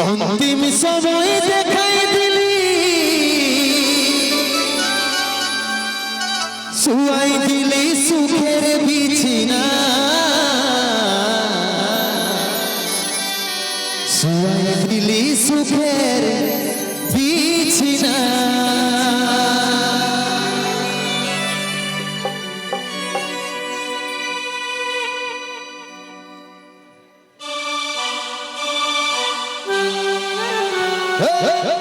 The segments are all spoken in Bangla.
অন্তিম সময় দেখাই দিলি। শুয়াই দিলি সুখের বিছিনা। শুয়াই দিলি সুখের বিছিনা। কোথায়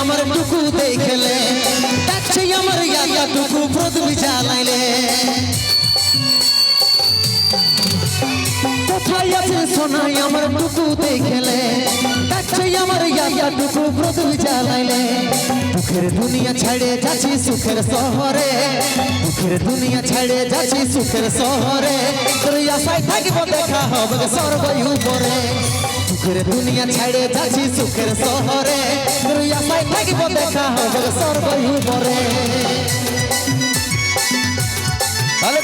আমার টুকু দেখলে ডাকছে আমার ইয়াদা টুকু প্রদমি জ্বালাইলে কোথায় আছে সোনাই আমার টুকু দেখলে? আমার ইয়াদা টুকু প্রদমি জ্বালাইলে। দুঃখের দুনিয়া ছেড়ে যাচ্ছি সুখের শহরে। দুঃখের দুনিয়া ছেড়ে যাচ্ছি সুখের শহরে। তোর আশায় থাকব দেখা হবে সর্বই উপরে। সুখের দুনিয়া ছেড়ে যাচ্ছি সুখের শহরে। তোর আশায় থাকব দেখা হবে সর্বই উপরে। ভালো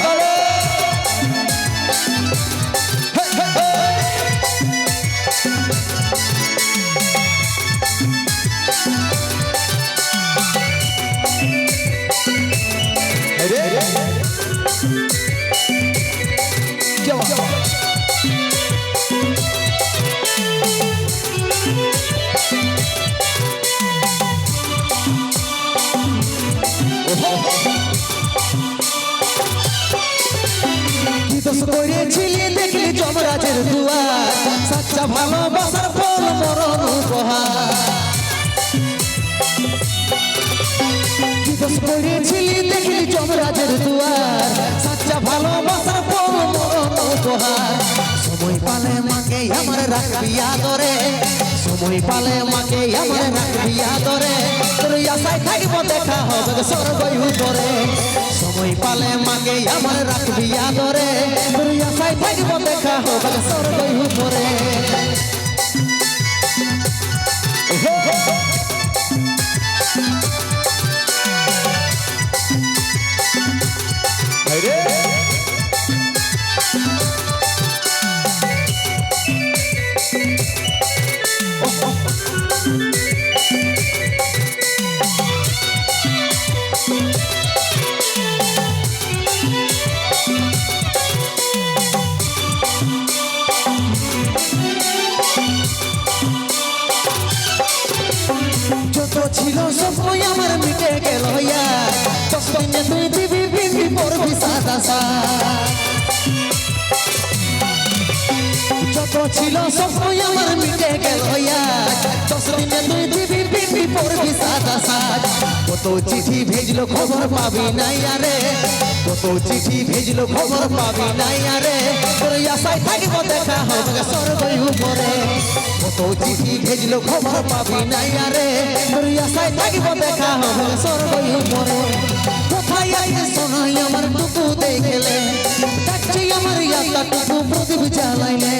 কি করেছিলি দেখলি যমরাজের দুয়ার। সাচ্চা ভালোবাসার উপহার। সময় পালে মাকে আমার রাখবি আদরে। সময় পালে মাকে আমার রাখবি আদরে। তোর আশায় থাকব দেখা হবে সর্বই উপরে সময় পালে মাকে আমার রাখবি আদরে। তোর আশায় থাকব দেখা হবে সর্বই উপরে ছিল সবই আমার মিটে গেল তখন তুই দিবি বিবি পড়বি সাদা সা যত ছিল সবই আমার মিটে গেল দশ দিনে তুই দিবি বিবি পড়বি সাদা সাজ। কত চিঠি ভেজলো খবর পাবি নাই আরে? কত চিঠি ভেজলো খবর পাবি নাই আরে? তোর আশায় থাকব দেখা হবে সর্বই উপরে। কত চিঠি ভেজলো খবর পাবি নাই আরে? তোর আশায় থাকব দেখা হবে সর্বই উপরে। কোথায় আইলে শোনাই আমার টুকু দেখলে? ডাকছি আমার ইয়াতা টুকু প্রদীপ জ্বালাইলে।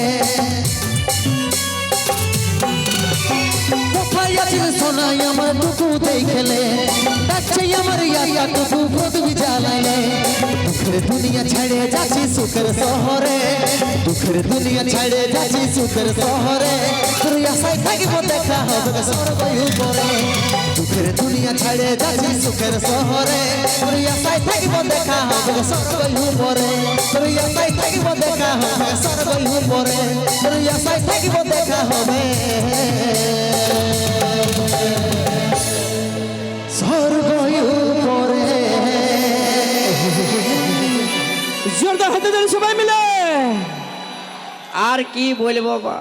আছিস সোনাই আমার টুকু দেখলে ডাকছে আমার ইয়াতা টুকু প্রদীপ জ্বালাইলে দুঃখের দুনিয়া ছেড়ে যাচ্ছি সুখের শহরে দুঃখের দুনিয়া ছেড়ে যাচ্ছি সুখের শহরে তোর আশায় থাকব দেখা হবে সর্বই উপরে দুঃখের দুনিয়া ছেড়ে যাচ্ছি সুখের শহরে তোর আশায় থাকব দেখা হবে সর্বই উপরে তোর আশায় থাকব দেখা হবে সর্বই উপরে তোর আশায় থাকব দেখা হবে আর কি বলবো বা